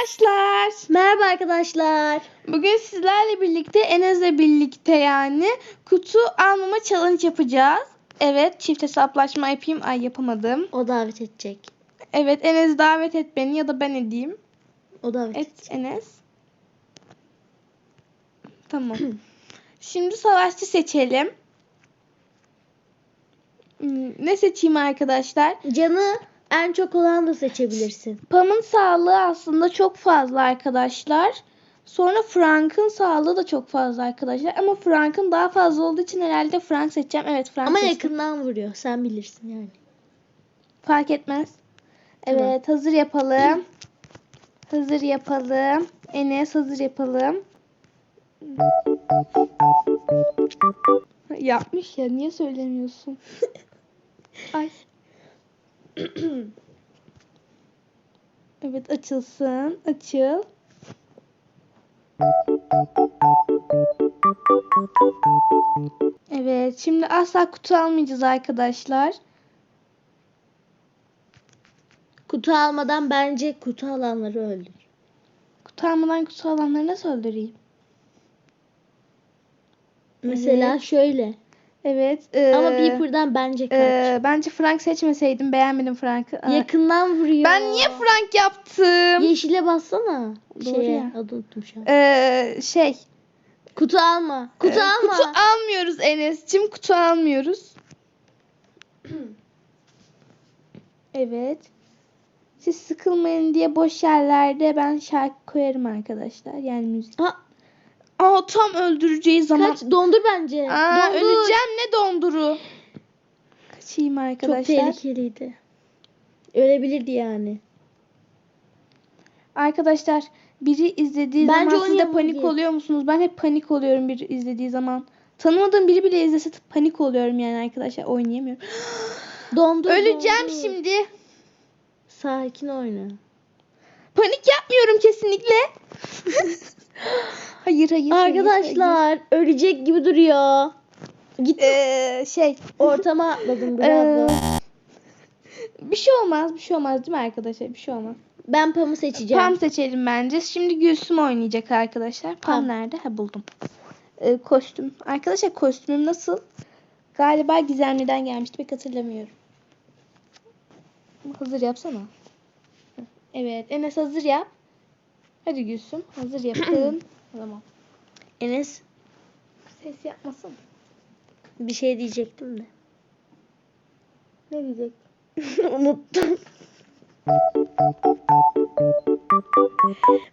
arkadaşlar. Merhaba arkadaşlar. Bugün sizlerle birlikte Enes'le birlikte yani kutu almama challenge yapacağız. Evet çift hesaplaşma yapayım. Ay yapamadım. O davet edecek. Evet Enes davet et beni ya da ben edeyim. O davet Et edecek. Enes. Tamam. Şimdi savaşçı seçelim. Hmm, Ne seçeyim arkadaşlar? Canı en çok olan da seçebilirsin. Pam'ın sağlığı aslında çok fazla arkadaşlar. Sonra Frank'ın sağlığı da çok fazla arkadaşlar. Ama Frank'ın daha fazla olduğu için herhalde Frank seçeceğim. Evet Frank Ama seçtim. yakından vuruyor. Sen bilirsin yani. Fark etmez. Tamam. Evet hazır yapalım. Hazır yapalım. Enes hazır yapalım. Yapmış ya niye söylemiyorsun? Ay. evet açılsın. Açıl. Evet şimdi asla kutu almayacağız arkadaşlar. Kutu almadan bence kutu alanları öldür. Kutu almadan kutu alanları nasıl öldüreyim? Mesela Evet. şöyle. Evet. eee, Ama Beeper'dan bence kaç. eee, bence Frank seçmeseydim. Beğenmedim Frank'ı. Yakından vuruyor. Ben niye Frank yaptım? Yeşile bassana. Doğru Şeye, ya. adı unuttum şu an. Eee, şey. Kutu alma. Kutu eee, alma. Kutu almıyoruz Enes'cim. Kutu almıyoruz. evet. Siz sıkılmayın diye boş yerlerde ben şarkı koyarım arkadaşlar. Yani müzik. Ha, Aa tam öldüreceği zaman. kaç dondur bence. Aa, dondur. öleceğim ne donduru. Kaçayım Çok arkadaşlar. tehlikeliydi. Ölebilirdi yani. Arkadaşlar biri izlediği Bence zaman siz de panik diye. oluyor musunuz? Ben hep panik oluyorum biri izlediği zaman. Tanımadığım biri bile izlese panik oluyorum yani arkadaşlar oynayamıyorum. Dondur. Öleceğim dondur. şimdi. Sakin oyna. Panik yapmıyorum kesinlikle. hayır hayır. hayır, hayır. Arkadaşlar ölecek gibi duruyor. Git Ee, şey. ortama atladım bravo. Ee, bir şey olmaz, bir şey olmaz değil mi arkadaşlar? Bir şey olmaz. ben Pam'ı seçeceğim. Pam seçelim bence. Şimdi Gülsüm oynayacak arkadaşlar. Pam Pam. nerede? Ha buldum. Ee, kostüm. Arkadaşlar kostümüm nasıl? Galiba Gizemli'den gelmişti. Pek hatırlamıyorum. Hazır yapsana. Evet. Enes hazır yap. Hadi Gülsüm. Hazır yapın. tamam. Enes Ses yapmasın. bir şey diyecektim de. Ne diyecek? Unuttum.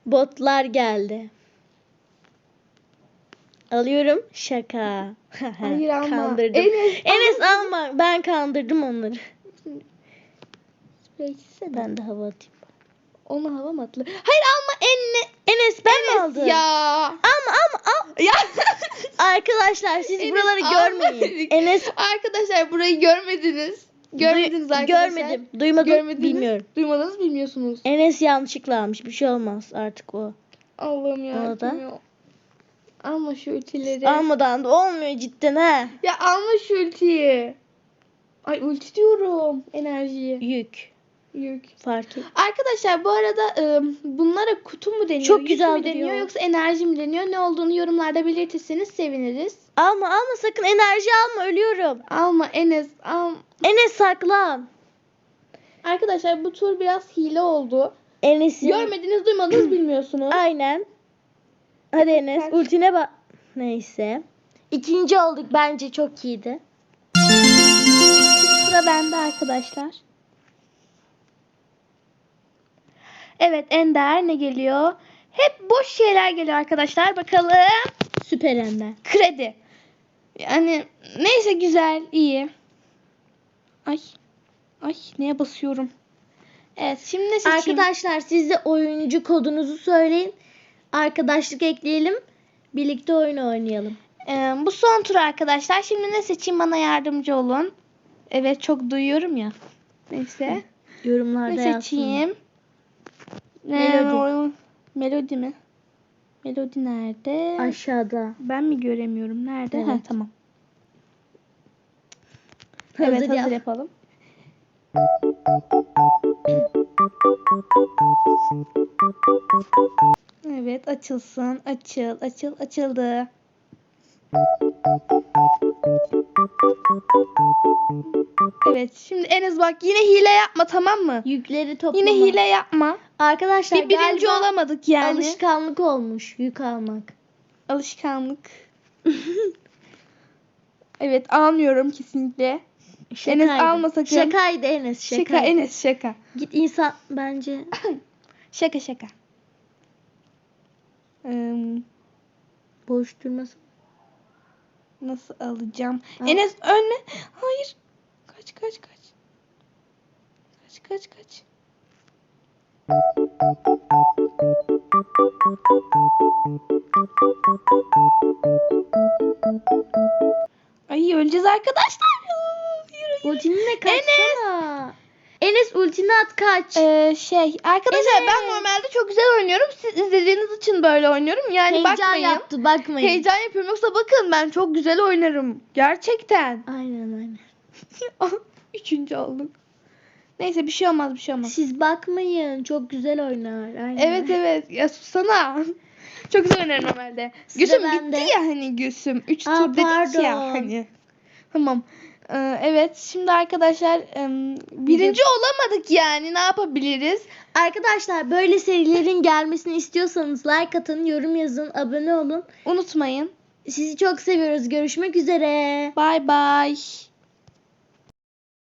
Botlar geldi. Alıyorum. Şaka. Hayır alma. Kandırdım. Enes, Enes alma. Ben kandırdım onları. Sprey. Ben de hava atayım. Onu hava mı atlı? Hayır alma enne. Enes ben mi aldım? Ya. Alma alma al. Ya. Arkadaşlar siz Enes, buraları görmeyin. dedik. Enes Arkadaşlar burayı görmediniz. Görmediniz duy- arkadaşlar. Görmedim. Duymadım. Görmediniz. Bilmiyorum. Duymadınız bilmiyorsunuz. Enes yanlışlıkla almış. Bir şey olmaz artık o. Allah'ım ya. Ona da. bilmiyorum. Alma şu ultileri. Almadan da olmuyor cidden ha. Ya alma şu ultiyi. Ay ulti diyorum. Enerjiyi. Yük. Yük. Fark et. Arkadaşlar bu arada ıı, bunlara kutu mu deniyor? Çok güzel mü deniyor duruyor. yoksa enerji mi deniyor? Ne olduğunu yorumlarda belirtirseniz seviniriz. Alma alma sakın enerji alma ölüyorum. Alma Enes. Al. Enes saklan. Arkadaşlar bu tur biraz hile oldu. Enes'in. Görmediniz duymadınız bilmiyorsunuz. Aynen. Hadi Enes ultine bak. Neyse. İkinci olduk bence çok iyiydi. Sıra bende arkadaşlar. Evet Ender ne geliyor? Hep boş şeyler geliyor arkadaşlar. Bakalım. Süper Ender. Kredi. Yani neyse güzel, iyi. Ay. Ay neye basıyorum? Evet şimdi seçeyim? Arkadaşlar siz de oyuncu kodunuzu söyleyin. Arkadaşlık ekleyelim. Birlikte oyun oynayalım. Ee, bu son tur arkadaşlar. Şimdi ne seçeyim bana yardımcı olun. Evet çok duyuyorum ya. Neyse. Yorumlarda Ne yazsınlar. Seçeyim? Melodi. Melodi mi? Melodi nerede? Aşağıda. Ben mi göremiyorum? Nerede? Ha Evet. tamam. Hazır evet hazır yap. yapalım. Evet açılsın. Açıl, açıl, açıldı. Evet şimdi Enes bak yine hile yapma tamam mı? Yükleri toplama. Yine hile yapma. Arkadaşlar Bir birinci galiba olamadık yani. alışkanlık olmuş yük almak. Alışkanlık. evet almıyorum kesinlikle. Enes alma sakın. Şakaydı Enes. Şaka Şakaydı. Enes şaka. Git insan bence. Şaka şaka. Ee, Boş durmasın. Nasıl alacağım? Al. Enes önme. Hayır. Kaç kaç kaç. Kaç kaç kaç. Ay öleceğiz arkadaşlar. Ne kaçsana. Enes ultini at kaç. Ee, şey arkadaşlar ben Evet. normalde çok güzel oynuyorum. Siz izlediğiniz için böyle oynuyorum. Yani Heyecan bakmayın. yaptı bakmayın. Heyecan yapıyorum. Yoksa bakın ben çok güzel oynarım. Gerçekten. Aynen aynen. Üçüncü olduk. Neyse bir şey olmaz bir şey olmaz. Siz bakmayın. Çok güzel oynar. Aynen. Evet evet. Ya susana. Çok güzel oynarım normalde. Sıra Gülsüm bende. bitti ya hani Gülsüm. Üç Aa, tur dedik pardon. ya hani. Tamam. Ee, evet şimdi arkadaşlar birinci olamadık yani ne yapabiliriz? Arkadaşlar böyle serilerin gelmesini istiyorsanız like atın, yorum yazın, abone olun. Unutmayın. Sizi çok seviyoruz. Görüşmek üzere. Bye bye.